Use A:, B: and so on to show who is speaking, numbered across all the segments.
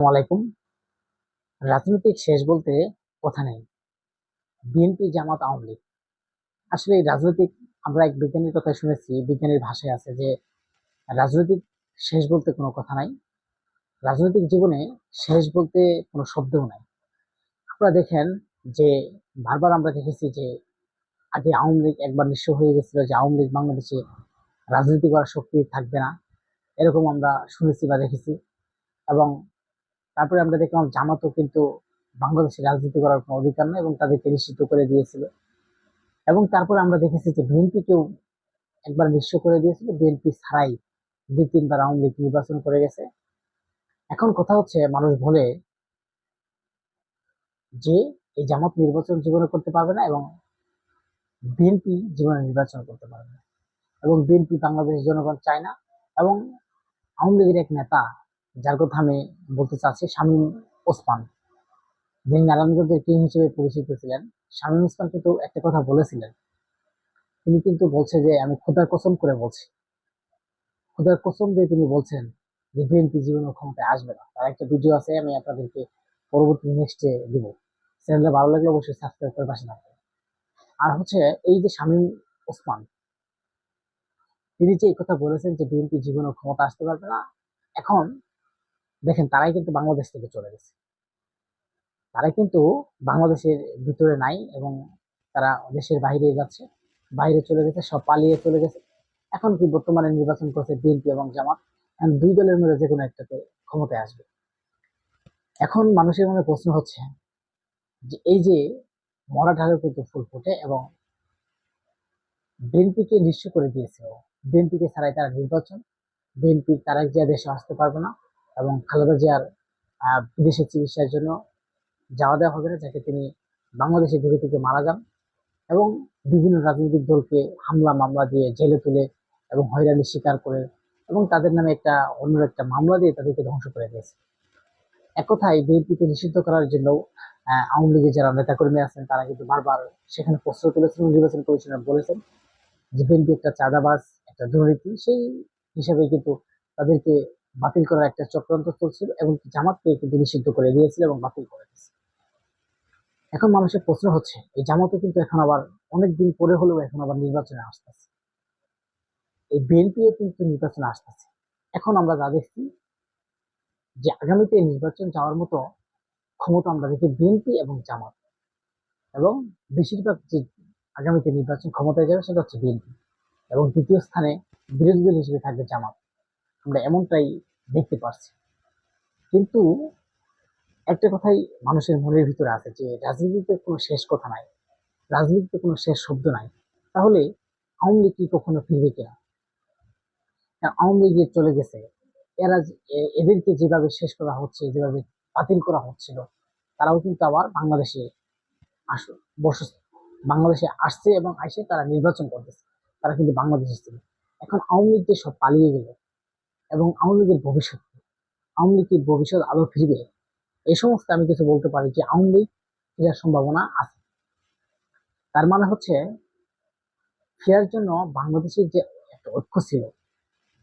A: আলাইকুম। রাজনৈতিক শেষ বলতে কথা নেই। বিএনপি জামাত আওয়ামী লীগ। আসলে রাজনৈতিক আমরা এক বিজ্ঞানীর কথা শুনেছি, বিজ্ঞানীর ভাষায় আছে যে রাজনৈতিক শেষ বলতে কোনো কথা নাই। রাজনৈতিক জীবনে শেষ বলতে কোনো শব্দও নাই। আপনারা দেখেন যে বারবার আমরা দেখেছি যে আগে আওয়ামী লীগ একবার নিঃস্ব হয়ে গেছিল যে আওয়ামী লীগ বাংলাদেশে রাজনীতি করার শক্তি থাকবে না। এরকম আমরা শুনেছি বা দেখেছি। এবং তারপরে আমরা দেখলাম জামাতও কিন্তু বাংলাদেশে রাজনীতি করার কোনো অধিকার নেই এবং তাদেরকে নিষিদ্ধ করে দিয়েছিল। এবং তারপরে আমরা দেখেছি যে বিএনপিকেও একবার নিঃস্ব করে দিয়েছিল। বিএনপি ছাড়াই দুই তিনবার আওয়ামী লীগ নির্বাচন করে গেছে। এখন কথা হচ্ছে, মানুষ বলে যে এই জামাত নির্বাচন জীবনে করতে পারবে না এবং বিএনপি জীবনে নির্বাচন করতে পারবে না। এবং বিএনপি বাংলাদেশের জনগণ চায় না এবং আওয়ামী লীগের এক নেতা যার কথা আমি বলতে চাচ্ছি, শামীম ওসমান। যিনি নারায়ণগঞ্জের কিং হিসেবে পরিচিত ছিলেন, শামীম ওসমান কিন্তু একটা কথা বলেছিলেন। তিনি কিন্তু বলছে যে, আমি খোদার কসম করে বলছি। খোদার কসম দিয়ে তিনি বলছেন যে, বিএনপি জীবনের ক্ষমতায় আসবে না। তার একটা ভিডিও আছে, আমি আপনাদেরকে পরবর্তী নেক্সটে দিব। চ্যানেলটা ভালো লাগলে অবশ্যই সাবস্ক্রাইব করে পাশে থাকবেন। আর হচ্ছে, এই যে শামীম ওসমান, তিনি যে এই কথা বলেছেন যে, বিএনপি জীবনের ক্ষমতা আসতে পারবে না, এখন দেখেন, তারাই কিন্তু বাংলাদেশ থেকে চলে গেছে। তারা কিন্তু বাংলাদেশের ভিতরে নাই এবং তারা দেশের বাইরে যাচ্ছে, বাইরে চলে গেছে, সব পালিয়ে চলে গেছে। এখন কি বর্তমানে নির্বাচন করছে বিএনপি এবং জামাত? দুই দলের মধ্যে যে কোনো একটাতে ক্ষমতায় আসবে। এখন মানুষের মনে প্রশ্ন হচ্ছে যে, এই যে মরা ঢালেও কিন্তু ফুল ফোটে এবং বিএনপিকে নিঃস্ব করে দিয়েছে বিএনপিকে ছাড়াই তারা নির্বাচন, বিএনপি তারা যে দেশে আসতে পারবে না। এবং খালেদা জিয়ার বিদেশে চিকিৎসার জন্য যাওয়া দেওয়া হবে না, যাতে তিনি বাংলাদেশে ধীরে থেকে মারা যান এবং বিভিন্ন রাজনৈতিক দলকে হামলা মামলা দিয়ে জেলে তুলে এবং হয়রানি শিকার করে এবং তাদের নামে একটা অন্য একটা মামলা দিয়ে তাদেরকে ধ্বংস করে দিয়েছে। এক কথায়, বিএনপিকে নিষিদ্ধ করার জন্য আওয়ামী লীগের যারা নেতাকর্মী আছেন, তারা কিন্তু বারবার সেখানে প্রশ্ন তুলেছেন, নির্বাচন কমিশনার বলেছেন যে বিএনপি একটা চাঁদাবাজ, একটা দুর্নীতি, সেই হিসাবে কিন্তু তাদেরকে বাতিল করার একটা চক্রান্ত চলছিল এবং জামাতকে কিন্তু নিষিদ্ধ করে দিয়েছিল এবং বাতিল করে দিয়েছে। এখন মানুষের প্রশ্ন হচ্ছে, এই জামাতও কিন্তু এখন আবার অনেক দিন পরে হলেও এখন আবার নির্বাচনে আসতেছে। এই বিএনপিও কিন্তু নির্বাচনে আসতেছে। এখন আমরা যা দেখছি, যে আগামীতে নির্বাচন যাওয়ার মতো ক্ষমতা আমরা দেখি বিএনপি এবং জামাত। এবং বেশিরভাগ যে আগামীতে নির্বাচন ক্ষমতায় যাবে সেটা হচ্ছে বিএনপি। এবং দ্বিতীয় স্থানে বিরোধী দল হিসেবে থাকবে জামাত। আমরা এমনটাই দেখতে পারছি। কিন্তু একটা কথাই মানুষের মনের ভিতরে আছে যে রাজনীতিতে কোনো শেষ কথা নাই, রাজনীতিতে কোনো শেষ শব্দ নাই। তাহলে আওয়ামী লীগ কি কখনো ফিরবে কিনা? কারণ আওয়ামী লীগ চলে গেছে, এরা এদেরকে যেভাবে শেষ করা হচ্ছে, যেভাবে বাতিল করা হচ্ছিল, তারাও কিন্তু আবার বাংলাদেশে আস বস বাংলাদেশে আসছে এবং আসে তারা নির্বাচন করতেছে। তারা কিন্তু বাংলাদেশে ছিল। এখন আওয়ামী লীগ যে সব পালিয়ে গেল এবং আওয়ামী লীগের ভবিষ্যৎ? আওয়ামী লীগের ভবিষ্যৎ আলো ফিরবে। এই সমস্ত আমি কিছু বলতে পারি যে আওয়ামী লীগ ফেরার সম্ভাবনা আছে। তার মানে হচ্ছে, ফেরার জন্য বাংলাদেশের যে একটা ঐক্য ছিল,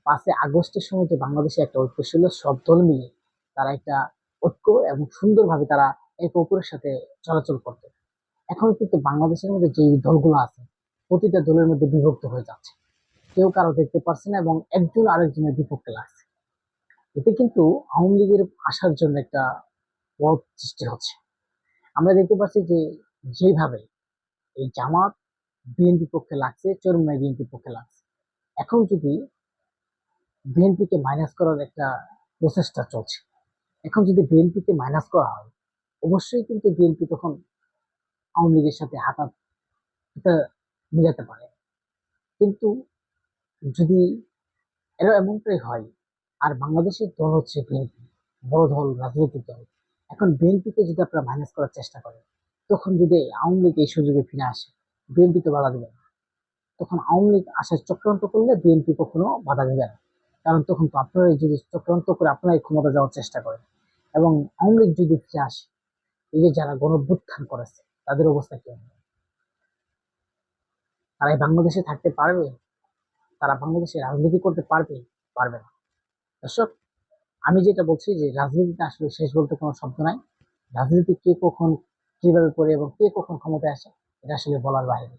A: পাঁচই আগস্টের সময় যে বাংলাদেশে একটা ঐক্য ছিল, সব দল মিলে তারা একটা ঐক্য এবং সুন্দরভাবে তারা একে অপরের সাথে চলাচল করত। এখন কিন্তু বাংলাদেশের মধ্যে যে দলগুলো আছে, প্রতিটা দলের মধ্যে বিভক্ত হয়ে যাচ্ছে। কেউ কারও দেখতে পারছে না এবং একজন আরেকজনের বিপক্ষে লাগছে। এতে কিন্তু আওয়ামী লীগের আসার জন্য একটা পথ সৃষ্টি হচ্ছে। আমরা দেখতে পাচ্ছি যে যেভাবে এই জামাত বিএনপি পক্ষে লাগছে চরমাই বিএনপি পক্ষে লাগছে। এখন যদি বিএনপিকে মাইনাস করার একটা প্রচেষ্টা চলছে, এখন যদি বিএনপিকে মাইনাস করা হয়, অবশ্যই কিন্তু বিএনপি তখন আওয়ামী লীগের সাথে হাত মিলাতে পারে। কিন্তু যদি এরা এমনটাই হয়, আর বাংলাদেশের দল হচ্ছে বিএনপি বড় দল, রাজনৈতিক দল। এখন বিএনপিকে যদি আপনারা মাইনাস করার চেষ্টা করেন, তখন যদি আওয়ামী লীগ এই সুযোগে ফিরে আসে বিএনপি তো বাধা দেবে না। তখন আওয়ামী লীগ আসার চক্রান্ত করলে বিএনপি কখনো বাধা দেবে না। কারণ তখন তো আপনারাই যদি চক্রান্ত করে আপনারাই ক্ষমতা যাওয়ার চেষ্টা করেন। এবং আওয়ামী লীগ যদি ফিরে আসে, এই যে যারা গণভ্যুত্থান করেছে, তাদের অবস্থা কি হবে? তারা বাংলাদেশে থাকতে পারবে? তারা বাংলাদেশে রাজনীতি করতে পারবে পারবে না। দর্শক, আমি যেটা বলছি যে রাজনীতিতে আসলে শেষ বলতে কোনো শব্দ নাই। রাজনীতি কে কখন কীভাবে করে এবং কে কখন ক্ষমতায় আসে, এটা আসলে বলার বাইরে।